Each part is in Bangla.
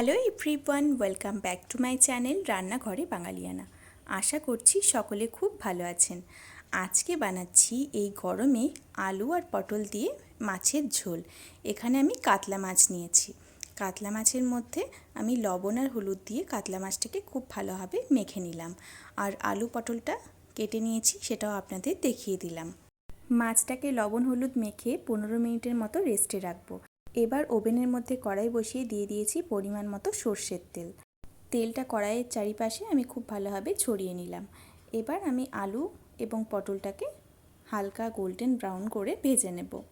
Hello everyone welcome back to my channel রান্নাঘরে বাঙালিয়ানা আশা করছি সকলে খুব ভালো আছেন। আজকে বানাচ্ছি এই গরমে আলু আর পটল দিয়ে মাছের ঝোল। এখানে আমি কাতলা মাছ নিয়েছি। কাতলা মাছের মধ্যে আমি লবণ আর হলুদ দিয়ে কাতলা মাছটাকে খুব ভালোভাবে মেখে নিলাম। আর আলু পটলটা কেটে নিয়েছি, সেটাও আপনাদের দেখিয়ে দিলাম। মাছটাকে লবণ হলুদ মেখে পনেরো মিনিটের মতো রেস্টে রাখব। এবার ওভেনের মধ্যে কড়াই বসিয়ে দিয়ে দিয়েছি পরিমাণ মতো সর্ষের তেল। তেলটা কড়াইয়ের চারিপাশে আমি খুব ভালোভাবে ছড়িয়ে নিলাম। এবার আমি আলু এবং পটলটাকে হালকা গোল্ডেন ব্রাউন করে ভেজে নেব।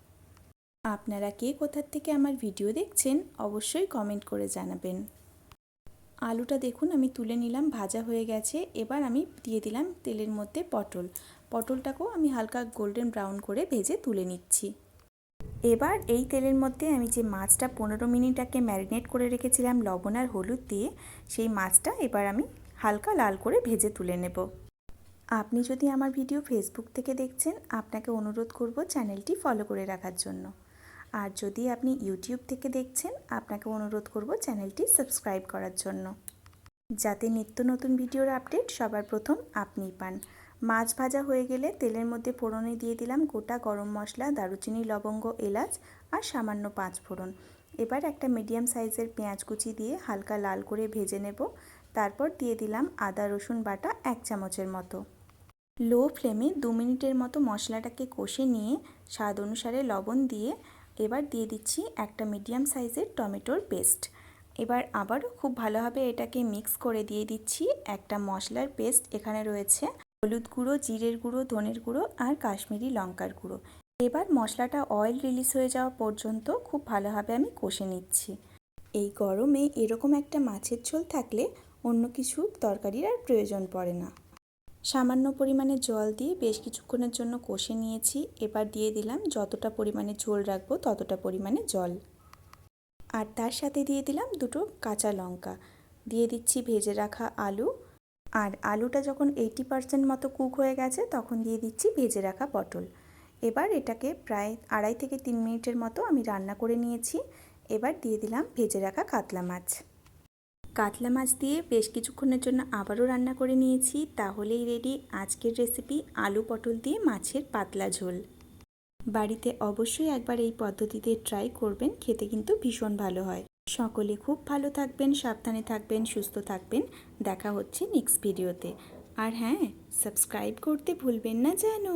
আপনারা কে কোথার থেকে আমার ভিডিও দেখছেন অবশ্যই কমেন্ট করে জানাবেন। আলুটা দেখুন, আমি তুলে নিলাম, ভাজা হয়ে গেছে। এবার আমি দিয়ে দিলাম তেলের মধ্যে পটল। পটলটাকেও আমি হালকা গোল্ডেন ব্রাউন করে ভেজে তুলে নিচ্ছি। এবার এই তেলের মধ্যে আমি যে মাছটা পনেরো মিনিট আগে ম্যারিনেট করে রেখেছিলাম লবণ আর হলুদ দিয়ে, সেই মাছটা এবার আমি হালকা লাল করে ভেজে তুলে নেব। আপনি যদি আমার ভিডিও ফেসবুক থেকে দেখছেন, আপনাকে অনুরোধ করব চ্যানেলটি ফলো করে রাখার জন্য। আর যদি আপনি ইউটিউব থেকে দেখছেন, আপনাকে অনুরোধ করব চ্যানেলটি সাবস্ক্রাইব করার জন্য। যাতে নিত্য নতুন ভিডিওর আপডেট সবার প্রথম আপনিই পান। মাছ ভাজা হয়ে গেলে তেলের মধ্যে ফোড়নে দিয়ে দিলাম গোটা গরম মশলা, দারুচিনি, লবঙ্গ, এলাচ আর সামান্য পাঁচ ফোড়ন। এবার একটা মিডিয়াম সাইজের পেঁয়াজ কুচি দিয়ে হালকা লাল করে ভেজে নেব। তারপর দিয়ে দিলাম আদা, রসুন বাটা এক চামচের মতো। লো ফ্লেমে দু মিনিটের মতো মশলাটাকে কষে নিয়ে স্বাদ অনুসারে লবণ দিয়ে এবার দিয়ে দিচ্ছি একটা মিডিয়াম সাইজের টমেটোর পেস্ট। এবার আবারও খুব ভালোভাবে এটাকে মিক্স করে দিয়ে দিচ্ছি। একটা মশলার পেস্ট এখানে রয়েছে। হলুদ গুঁড়ো, জিরের গুঁড়ো, ধনের গুঁড়ো আর কাশ্মীরি লঙ্কার গুঁড়ো। এবার মশলাটা অয়েল রিলিজ হয়ে যাওয়া পর্যন্ত খুব ভালোভাবে আমি কষে নিচ্ছি। এই গরমে এরকম একটা মাছের ঝোল থাকলে অন্য কিছু তরকারির আর প্রয়োজন পড়ে না। সামান্য পরিমাণে জল দিয়ে বেশ কিছুক্ষণের জন্য কষে নিয়েছি। এবার দিয়ে দিলাম যতটা পরিমাণে ঝোল রাখব ততটা পরিমাণে জল। আর তার সাথে দিয়ে দিলাম দুটো কাঁচা লঙ্কা। দিয়ে দিচ্ছি ভেজে রাখা আলু আর আলুটা যখন এইটি পারসেন্ট মতো কুক হয়ে গেছে, তখন দিয়ে দিচ্ছি ভেজে রাখা পটল। এবার এটাকে প্রায় আড়াই থেকে তিন মিনিটের মতো আমি রান্না করে নিয়েছি। এবার দিয়ে দিলাম ভেজে রাখা কাতলা মাছ। কাতলা মাছ দিয়ে বেশ কিছুক্ষণের জন্য আবারও রান্না করে নিয়েছি। তাহলেই রেডি আজকের রেসিপি আলু পটল দিয়ে মাছের পাতলা ঝোল। বাড়িতে অবশ্যই একবার এই পদ্ধতিতে ট্রাই করবেন, খেতে কিন্তু ভীষণ ভালো হয়। সকলে খুব ভালো থাকবেন, সাবধানে থাকবেন, সুস্থ থাকবেন। দেখা হচ্ছে নেক্সট ভিডিওতে আর হ্যাঁ সাবস্ক্রাইব করতে ভুলবেন না যেন।